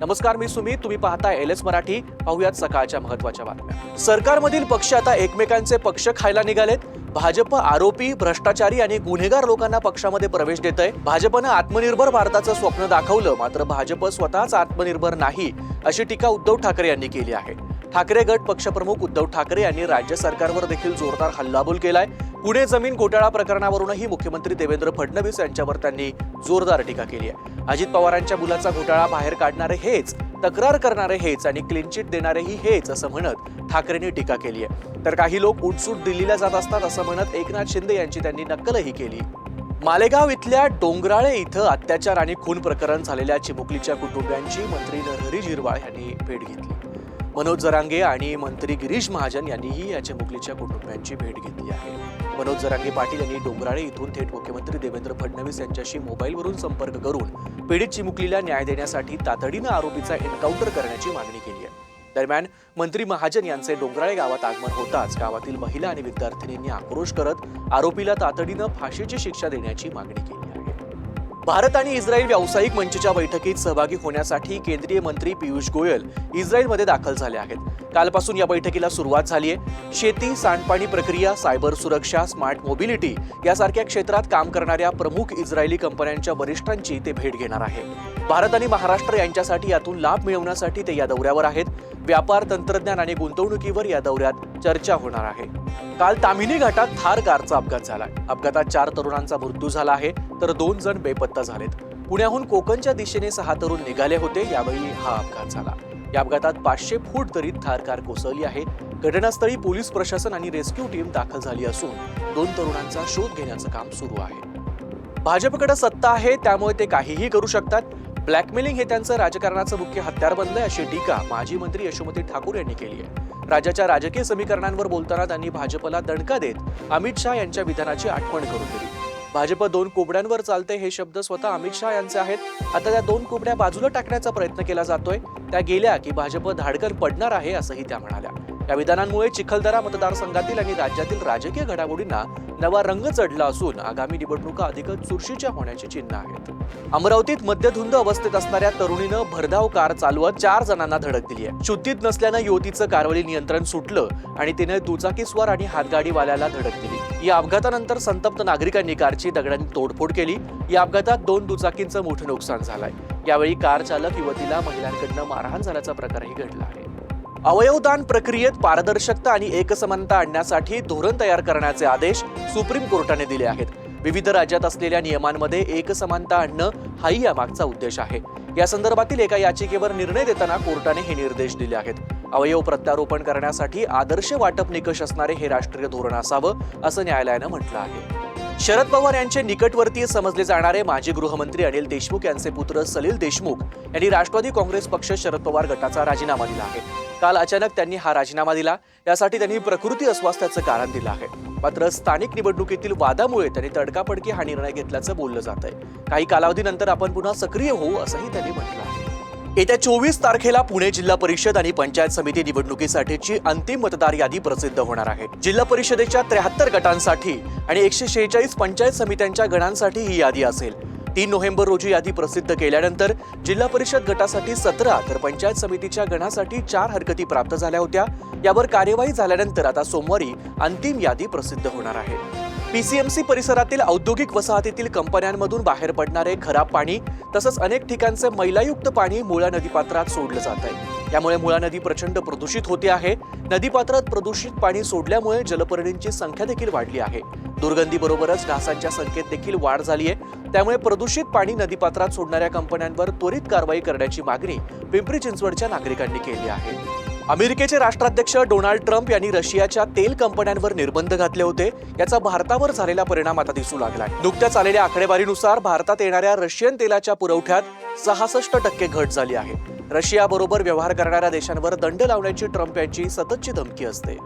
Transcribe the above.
नमस्कार मी सुमित. तुम्ही पाहता एल एस मराठी. पाहुयात सकाळच्या महत्त्वाच्या बातम्या. सरकारमधील पक्ष आता एकमेकांचे पक्ष खायला निघालेत. भाजप आरोपी भ्रष्टाचारी आणि गुन्हेगार लोकांना पक्षामध्ये प्रवेश देत आहे भाजपनं आत्मनिर्भर भारताचं स्वप्न दाखवलं. मात्र भाजप स्वतःच आत्मनिर्भर नाही अशी टीका उद्धव ठाकरे यांनी केली आहे. ठाकरे गट पक्षप्रमुख उद्धव ठाकरे यांनी राज्य सरकारवर देखील जोरदार हल्लाबोल केलाय. पुणे जमीन घोटाळा प्रकरणावरूनही मुख्यमंत्री देवेंद्र फडणवीस यांच्यावर त्यांनी जोरदार टीका केली आहे. अजित पवारांच्या मुलाचा घोटाळा बाहेर काढणारे हेच तक्रार करणारे हेच आणि क्लीन चिट देणारेही हेच असं म्हणत ठाकरेंनी टीका केली आहे. तर काही लोक उठसूट दिल्लीला जात असतात असं म्हणत एकनाथ शिंदे यांची त्यांनी नक्कलही केली. मालेगाव इथल्या डोंगराळे इथं अत्याचार आणि खून प्रकरण झालेल्या चिमुकलीच्या कुटुंबियांची मंत्री नरहरी जिरवाळ यांनी भेट घेतली. मनोज जरांगे आणि मंत्री गिरीश महाजन यांनीही या चिमुकलीच्या कुटुंबियांची भेट घेतली आहे. मनोज जरांगे पाटील यांनी डोंगराळे इथून थेट मुख्यमंत्री देवेंद्र फडणवीस यांच्याशी मोबाईलवरून संपर्क करून पीडित चिमुकलीला न्याय देण्यासाठी तातडीनं आरोपीचा एन्काउंटर करण्याची मागणी केली आहे. दरम्यान मंत्री महाजन यांचे डोंगराळे गावात आगमन होताच गावातील महिला आणि विद्यार्थिनींनी आक्रोश करत आरोपीला तातडीनं फाशीची शिक्षा देण्याची मागणी केली. भारत आणि इस्रायल व्यावसायिक मंचच्या बैठकीत सहभागी होण्यासाठी केंद्रीय मंत्री पियुष गोयल इस्रायलमध्ये दाखल झाले आहेत. कालपासून या बैठकीला सुरुवात झाली आहे शेती सांडपाणी प्रक्रिया सायबर सुरक्षा स्मार्ट मोबिलिटी यासारख्या क्षेत्रात काम करणाऱ्या प्रमुख इस्रायली कंपन्यांच्या वरिष्ठांची ते भेट घेणार आहे भारत आणि महाराष्ट्र यांच्यासाठी यातून लाभ मिळवण्यासाठी ते या दौऱ्यावर आहेत. व्यापार तंत्रज्ञान आणि गुंतवणुकीवर या दौऱ्यात चर्चा होणार आहे. काल तामिनी घाटात थार कारचा अपघात झाला. अपघातात चार तरुणांचा मृत्यू झाला आहे. तर दोन जण बेपत्ता झालेत. पुण्याहून कोकणच्या दिशेने सहा तरुण निघाले होते यावेळी हा अपघात झाला. या अपघातात पाचशे फूट दरीत थार कार कोसळली आहे. घटनास्थळी पोलीस प्रशासन आणि रेस्क्यू टीम दाखल झाली असून दोन तरुणांचा शोध घेण्याचं काम सुरू आहे. भाजपकडे सत्ता आहे त्यामुळे ते काहीही करू शकतात. ब्लॅकमेलिंग हे त्यांचं राजकारणाचं मुख्य हत्यार बनलंय अशी टीका माजी मंत्री यशोमती ठाकूर यांनी केली आहे. राज्याच्या राजकीय समीकरणांवर बोलताना त्यांनी भाजपला दणका देत अमित शहा यांच्या विधानाची आठवण करून दिली. भाजप दोन कोंबड्यांवर चालते हे शब्द स्वतः अमित शहा यांचे आहेत. आता त्या दोन कोंबड्या बाजूला टाकण्याचा प्रयत्न केला जातोय. त्या गेल्या की भाजप धाडकन पडणार आहे असंही त्या म्हणाल्या. या विधानांमुळे चिखलदरा मतदारसंघातील आणि राज्यातील राजकीय घडामोडींना नवा रंग चढला असून आगामी निवडणुका अधिकच चुरशीच्या होण्याची चिन्ह आहेत. अमरावतीत मद्यधुंद अवस्थेत असणाऱ्या तरुणीनं भरधाव कार चालवत चार जणांना धडक दिली आहे. शुद्धीत नसल्यानं युवतीचं कारवाली नियंत्रण सुटलं आणि तिने दुचाकीस्वार आणि हातगाडीवाल्याला धडक दिली. या अपघातानंतर संतप्त नागरिकांनी कारची दगडांनी तोडफोड केली. या अपघातात दोन दुचाकींचं मोठं नुकसान झालंय. यावेळी कार चालक युवतीला महिलांकडनं मारहाण झाल्याचा प्रकारही घडला आहे. अवयवदान प्रक्रियेत पारदर्शकता आणि एकसमानता आणण्यासाठी धोरण तयार करण्याचे आदेश सुप्रीम कोर्टाने दिले आहेत. विविध राज्यात असलेल्या नियमांमध्ये एकसमानता आणणं हाही यामागचा उद्देश आहे. या संदर्भातील एका याचिकेवर निर्णय देताना कोर्टाने हे निर्देश दिले आहेत. अवयव प्रत्यारोपण करण्यासाठी आदर्श वाटप निकष असणारे हे राष्ट्रीय धोरण असावं असं न्यायालयानं म्हटलं आहे. शरद पवार यांचे निकटवर्तीय समजले जाणारे माजी गृहमंत्री अनिल देशमुख यांचे पुत्र सलील देशमुख यांनी राष्ट्रवादी काँग्रेस पक्ष शरद पवार गटाचा राजीनामा दिला आहे. काल अचानक त्यांनी हा राजीनामा दिला. यासाठी त्यांनी प्रकृती अस्वास्थ्याचं कारण दिलं आहे. मात्र स्थानिक निवडणुकीतील वादामुळे त्यांनी तडकाफडकी हा निर्णय घेतल्याचं बोललं जात आहे काही कालावधीनंतर आपण पुन्हा सक्रिय होऊ असंही त्यांनी म्हटलं आहे. येत्या चोवीस तारखेला पुणे जिल्हा परिषद आणि पंचायत समिती निवडणुकीसाठीची अंतिम मतदार यादी प्रसिद्ध होणार आहे. जिल्हा परिषदेच्या त्र्याहत्तर गटांसाठी आणि एकशे शेहेचाळीस पंचायत समित्यांच्या गणांसाठी ही यादी असेल. तीन नोव्हेंबर रोजी यादी प्रसिद्ध केल्यानंतर जिल्हा परिषद गटासाठी सतरा तर पंचायत समितीच्या गणासाठी चार हरकती प्राप्त झाल्या होत्या. यावर कार्यवाही झाल्यानंतर आता सोमवारी अंतिम यादी प्रसिद्ध होणार आहे. पीसीएमसी परिसरातील औद्योगिक वसाहतीतील कंपन्यांमधून बाहेर पडणारे खराब पाणी तसंच अनेक ठिकाणचे मैलायुक्त पाणी मुळा नदीपात्रात सोडलं जात आहे. यामुळे मुळा नदी प्रचंड प्रदूषित होते आहे. नदीपात्रात प्रदूषित पाणी सोडल्यामुळे जलपर्णींची संख्या देखील वाढली आहे. दुर्गंधीबरोबरच डासांच्या संख्येत देखील वाढ झाली आहे. त्यामुळे प्रदूषित पाणी नदीपात्रात सोडणाऱ्या कंपन्यांवर त्वरित कारवाई करण्याची मागणी पिंपरी चिंचवडच्या नागरिकांनी केली आहे. अमेरिकेचे राष्ट्राध्यक्ष डोनाल्ड ट्रम्प यांनी रशियाच्या तेल कंपन्यांवर निर्बंध घातले होते. याचा भारतावर झालेला परिणाम आता दिसू लागलाय. नुकत्याच आलेल्या आकडेवारीनुसार भारतात येणाऱ्या रशियन तेलाच्या पुरवठ्यात सहासष्ट टक्के घट झाली आहे. रशियाबरोबर व्यवहार करणाऱ्या देशांवर दंड लावण्याची ट्रम्प यांची सततची धमकी असते.